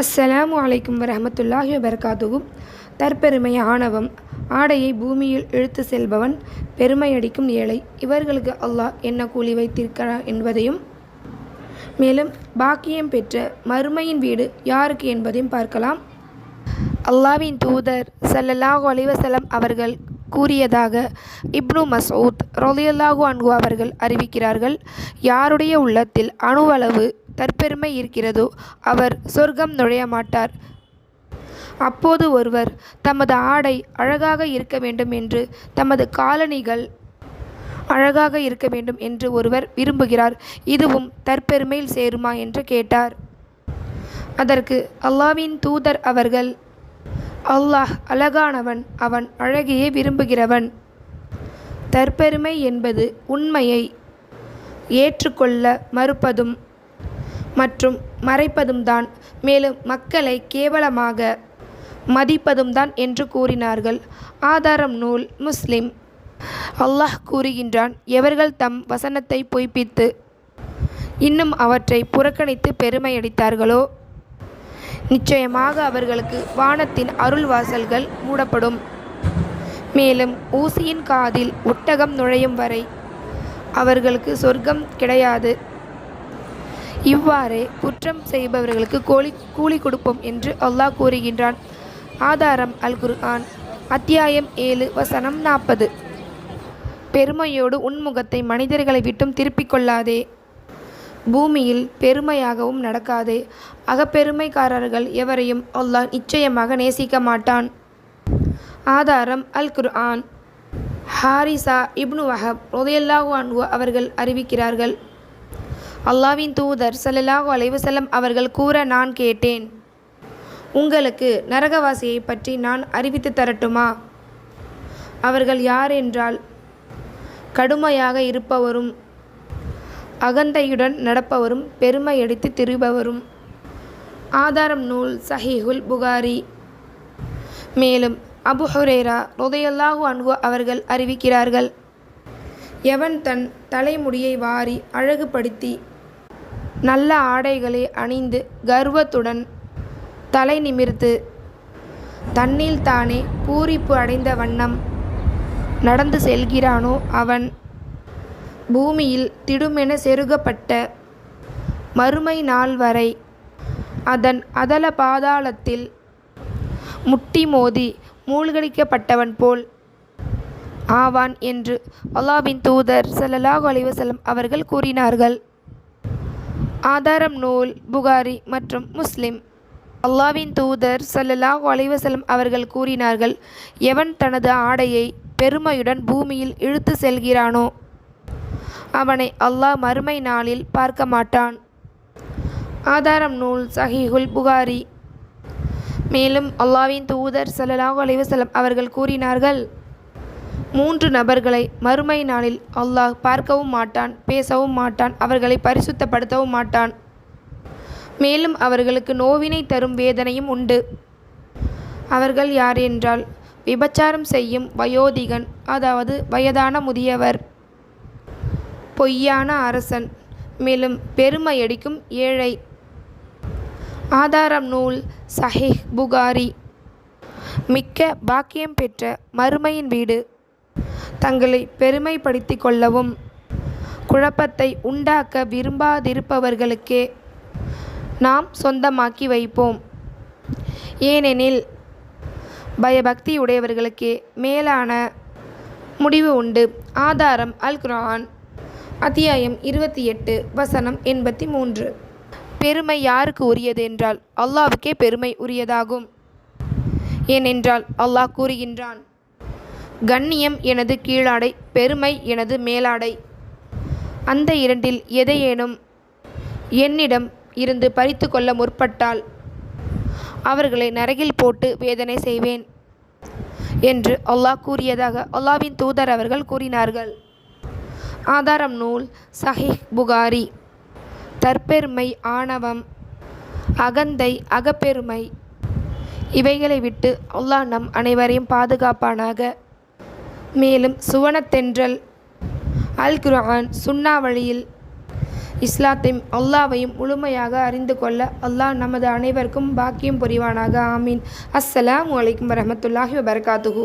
அஸ்ஸலாமு அலைக்கும் வரமத்துல்லாஹி வபர்காதுவும் தற்பெருமை ஆணவம் ஆடையை பூமியில் இழுத்து செல்பவன் பெருமையடிக்கும் ஏழை. இவர்களுக்கு அல்லாஹ் என்ன கூலி வைத்திருக்கிறார் என்பதையும் மேலும் பாக்கியம் பெற்ற மறுமையின் வீடு யாருக்கு என்பதையும் பார்க்கலாம். அல்லாவின் தூதர் சல்லல்லாஹு அலிவசலம் அவர்கள் கூறியதாக இப்னு மசூத் ரொலியல்லாஹு அன்ஹு அவர்கள் அறிவிக்கிறார்கள் யாருடைய உள்ளத்தில் அணுவளவு தற்பெருமை இருக்கிறதோ அவர் சொர்க்கம் நுழைய மாட்டார். அப்போது ஒருவர் தமது ஆடை அழகாக இருக்க வேண்டும் என்று தமது காலணிகள் அழகாக இருக்க வேண்டும் என்று ஒருவர் விரும்புகிறார். இதுவும் தற்பெருமையில் சேருமா என்று கேட்டார். அதற்கு அல்லாவின் தூதர் அவர்கள் அல்லாஹ் அழகானவன் அவன் அழகையே விரும்புகிறவன். தற்பெருமை என்பது உண்மையை ஏற்றுக்கொள்ள மறுப்பதும் மற்றும் மறைப்பதும் தான் மேலும் மக்களை கேவலமாக மதிப்பதும் தான் என்று கூறினார்கள். ஆதாரம் நூல் முஸ்லிம். அல்லாஹ் கூறுகின்றான் எவர்கள் தம் வசனத்தை பொய்ப்பித்து இன்னும் அவற்றை புறக்கணித்து பெருமையடித்தார்களோ? நிச்சயமாக அவர்களுக்கு வானத்தின் அருள் வாசல்கள் மூடப்படும். மேலும் ஊசியின் காதில் ஒட்டகம் நுழையும் வரை அவர்களுக்கு சொர்க்கம் கிடையாது. இவ்வாறே குற்றம் செய்பவர்களுக்கு கோழி கூலி கொடுப்போம் என்று அல்லாஹ் கூறுகின்றான். ஆதாரம் அல் குர்ஆன் அத்தியாயம் ஏழு வசனம் நாற்பது. பெருமையோடு உன்முகத்தை மனிதர்களை விட்டும் திருப்பிக் கொள்ளாதே. பூமியில் பெருமையாகவும் நடக்காதே. அகப்பெருமைக்காரர்கள் எவரையும் அல்லாஹ் நிச்சயமாக நேசிக்க மாட்டான். ஆதாரம் அல் குர்ஆன் ஹாரிசா இப்னு வஹப் ரொதையல்லாஹு அன்ஹு அவர்கள் அறிவிக்கிறார்கள். அல்லாவின் தூதர் ஸல்லல்லாஹு அலைவசல்லம் அவர்கள் கூற நான் கேட்டேன். உங்களுக்கு நரகவாசியை பற்றி நான் அறிவித்து தரட்டுமா? அவர்கள் யார் என்றால் கடுமையாக இருப்பவரும் அகந்தையுடன் நடப்பவரும் பெருமையடித்து திரிபவரும். ஆதாரம் நூல் சஹீஹுல் புகாரி. மேலும் அபு ஹுரேரா ரொதையல்லாஹு அன்பு அவர்கள் அறிவிக்கிறார்கள் எவன் தன் தலைமுடியை வாரி அழகுபடுத்தி நல்ல ஆடைகளை அணிந்து கர்வத்துடன் தலை நிமிர்த்து தன்னில் தானே பூரிப்பு அடைந்த வண்ணம் நடந்து செல்கிறானோ அவன்? பூமியில் திடுமென செருகப்பட்ட மறுமை நாள் வரை அதன் அதல பாதாளத்தில் முட்டி மோதி மூழ்கடிக்கப்பட்டவன் போல் ஆவான் என்று அல்லாவின் தூதர் ஸல்லல்லாஹு அலிவசலம் அவர்கள் கூறினார்கள். ஆதாரம் நூல் புகாரி மற்றும் முஸ்லிம். அல்லாவின் தூதர் சல்லல்லாஹ் அலைவசலம் அவர்கள் கூறினார்கள் எவன் தனது ஆடையை பெருமையுடன் பூமியில் இழுத்து செல்கிறானோ அவனை அல்லாஹ் மறுமை நாளில் பார்க்க மாட்டான். ஆதாரம் நூல் சஹீஹுல் புகாரி. மேலும் அல்லாவின் தூதர் ஸல்லல்லாஹு அலைவசலம் அவர்கள் கூறினார்கள் மூன்று நபர்களை மறுமை நாளில் அல்லாஹ் பார்க்கவும் மாட்டான் பேசவும் மாட்டான் அவர்களை பரிசுத்தப்படுத்தவும் மாட்டான். மேலும் அவர்களுக்கு நோவினை தரும் வேதனையும் உண்டு. அவர்கள் யார் என்றால் விபச்சாரம் செய்யும் வயோதிகன் அதாவது வயதான முதியவர். பொய்யான அரசன் மேலும் பெருமையடிக்கும் ஏழை. ஆதாரம் நூல் சஹிஹ் புகாரி. மிக்க பாக்கியம் பெற்ற மறுமையின் வீடு. தங்களை பெருமைப்படுத்திக் கொள்ளவும் குழப்பத்தை உண்டாக்க விரும்பாதிருப்பவர்களுக்கே நாம் சொந்தமாக்கி வைப்போம். ஏனெனில் பயபக்தியுடையவர்களுக்கே மேலான முடிவு உண்டு. ஆதாரம் அல் குரான் அத்தியாயம் இருபத்தி எட்டு வசனம் எண்பத்தி மூன்று. பெருமை யாருக்கு உரியது என்றால் அல்லாவுக்கே பெருமை உரியதாகும். ஏனென்றால் அல்லாஹ் கூறுகின்றான் கண்ணியம் எனது கீழாடை பெருமை எனது மேலாடை. அந்த இரண்டில் எதையேனும் என்னிடம் இருந்து பறித்து கொள்ள முற்பட்டால் அவர்களை நரகில் போட்டு வேதனை செய்வேன் என்று அல்லாஹ் கூறியதாக அல்லாவின் தூதர் அவர்கள் கூறினார்கள். ஆதாரம் நூல் சஹிஹ் புகாரி. தற்பெருமை ஆணவம் அகந்தை அகப்பெருமை. இவைகளை விட்டு அல்லாஹ் நம் அனைவரையும் பாதுகாப்பானாக. மேலும் சுவனத்தென்றல். அல் குர்ஆன் சுன்னா வழியில் இஸ்லாத்தையும் அல்லாவையும் முழுமையாக அறிந்து கொள்ள அல்லாஹ் நமது அனைவருக்கும் பாக்கியம் புரிவானாக. ஆமீன். அஸ்ஸலாம் வலைக்கம் வரமத்துல்லாஹி வபரகாத்துஹு.